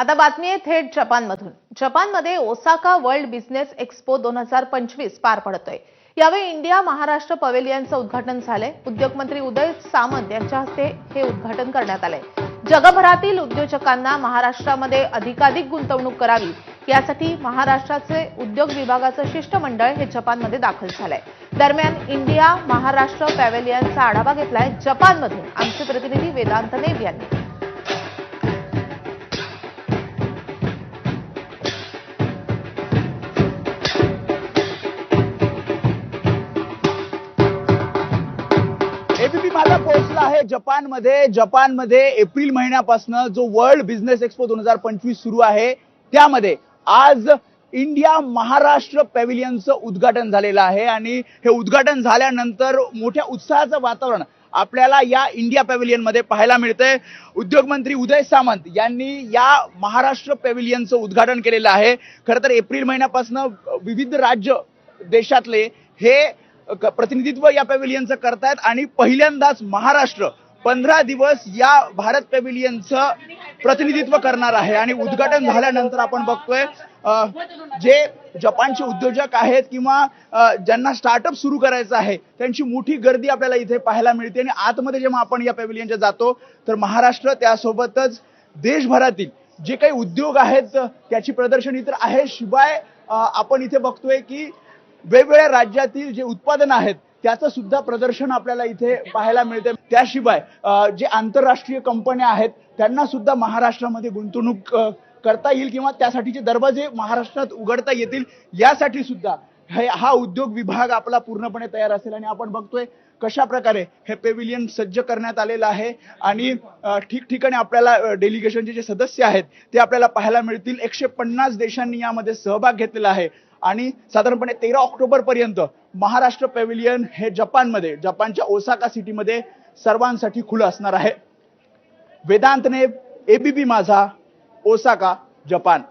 आता बातमी आहे थेट जपानमधून. जपानमध्ये ओसाका वर्ल्ड बिझनेस एक्स्पो दोन हजार पंचवीस पार पडतोय. यावेळी इंडिया महाराष्ट्र पवेलियनचं उद्घाटन झालंय. उद्योगमंत्री उदय सामंत यांच्या हस्ते हे उद्घाटन करण्यात आलंय. जगभरातील उद्योजकांना महाराष्ट्रामध्ये अधिकाधिक गुंतवणूक करावी यासाठी महाराष्ट्राचे उद्योग विभागाचं शिष्टमंडळ हे जपानमध्ये दाखल झालंय. दरम्यान इंडिया महाराष्ट्र पॅवेलियनचा आढावा घेतलाय जपानमधून. आमचे प्रतिनिधी वेदांत नेब यांनी. एबीपी माझा पोहोचला आहे. जपानमध्ये जपानमध्ये एप्रिल महिन्यापासून जो वर्ल्ड बिझनेस एक्सपो दोन हजार पंचवीस सुरू आहे त्यामध्ये आज इंडिया महाराष्ट्र पॅव्हिलियनचं उद्घाटन झालेलं आहे आणि हे उद्घाटन झाल्यानंतर मोठ्या उत्साहाचं वातावरण आपल्याला या इंडिया पॅव्हिलियनमध्ये पाहायला मिळतंय. उद्योग मंत्री उदय सामंत यांनी या महाराष्ट्र पॅव्हिलियनचं उद्घाटन केलेलं आहे. खरं तर एप्रिल महिन्यापासून विविध राज्य देशातले हे प्रतिनिधित्व या पॅव्हिलियनचं करतायत. आणि पहिल्यांदाच महाराष्ट्र पंधरा दिवस या भारत पॅव्हिलियनचं प्रतिनिधित्व करणार आहे. आणि उद्घाटन झाल्यानंतर आपण बघतोय जे जपानचे उद्योजक आहेत किंवा ज्यांना स्टार्टअप सुरू करायचं आहे त्यांची मोठी गर्दी आपल्याला इथे पाहायला मिळते. आणि आतमध्ये जेव्हा आपण या पॅव्हिलियनच्या जातो तर महाराष्ट्र त्यासोबतच देशभरातील जे काही उद्योग आहेत त्याची प्रदर्शनी तर आहे. शिवाय आपण इथे बघतोय की वेगवेगळ्या राज्यातील जे उत्पादन आहेत त्याचं सुद्धा प्रदर्शन आपल्याला इथे पाहायला मिळते. त्याशिवाय जे आंतरराष्ट्रीय कंपन्या आहेत त्यांना सुद्धा महाराष्ट्रामध्ये गुंतवणूक करता येईल किंवा त्यासाठीचे दरवाजे महाराष्ट्रात उघडता येतील यासाठी सुद्धा हे हा उद्योग विभाग आपला पूर्णपणे तयार असेल आणि आपण बघतोय कशा प्रकारे हे पेव्हिलियन सज्ज करण्यात आलेलं आहे आणि ठिकठिकाणी आपल्याला डेलिगेशनचे जे सदस्य आहेत ते आपल्याला पाहायला मिळतील. एकशे पन्नास देशांनी यामध्ये सहभाग घेतलेला आहे. आणि साधारणपणे तेरा ऑक्टोबर पर्यंत महाराष्ट्र पॅव्हिलियन हे जपानमध्ये जपानच्या ओसाका सिटीमध्ये सर्वांसाठी खुलं असणार आहे. वेदांतने एबीपी माझा ओसाका जपान.